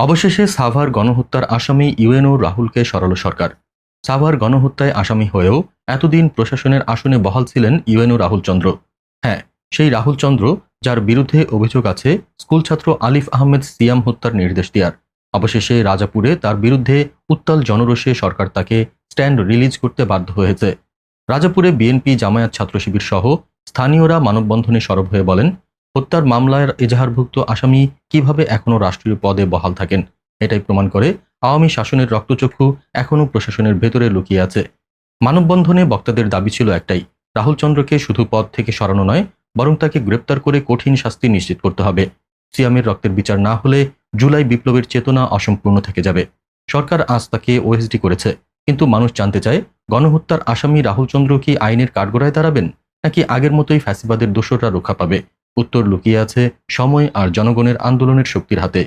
অবশেষে সাভার গণহত্যার আসামি ইউএনও রাহুলকে সরালো সরকার। সাভার গণহত্যায় আসামি হয়েও এতদিন প্রশাসনের আসনে বহাল ছিলেন ইউএনও রাহুল চন্দ্র হ্যাঁ সেই রাহুল চন্দ্র যার বিরুদ্ধে অভিযোগ আছে স্কুল ছাত্র আলিফ আহমেদ সিয়াম হত্যার নির্দেশ দেওয়ার অবশেষে রাজাপুরে তার বিরুদ্ধে উত্তাল জনরোষে সরকার তাকে স্ট্যান্ড রিলিজ করতে বাধ্য হয়েছে। রাজাপুরে বিএনপি জামায়াত ছাত্র শিবির সহ স্থানীয়রা মানববন্ধনে সরব হয়ে বলেন হত্যার মামলার এজাহারভুক্ত আসামি কীভাবে এখনও রাষ্ট্রীয় পদে বহাল থাকেন, এটাই প্রমাণ করে আওয়ামী শাসনের রক্তচক্ষু এখনও প্রশাসনের ভেতরে লুকিয়ে আছে। মানববন্ধনে বক্তাদের দাবি ছিল একটাই, রাহুল চন্দ্রকে শুধু পদ থেকে সরানো নয়, বরং তাকে গ্রেপ্তার করে কঠিন শাস্তি নিশ্চিত করতে হবে। সিয়ামের রক্তের বিচার না হলে জুলাই বিপ্লবের চেতনা অসম্পূর্ণ থেকে যাবে। সরকার আজ তাকে ওএসডি করেছে, কিন্তু মানুষ জানতে চায়, গণহত্যার আসামি রাহুল চন্দ্র কি আইনের কাঠগড়ায় দাঁড়াবেন, নাকি আগের মতোই ফ্যাসিবাদের দোসররা রক্ষা পাবে? উত্তর লুকিয়ে আছে সময় আর জনগণের আন্দোলনের শক্তির হাতে।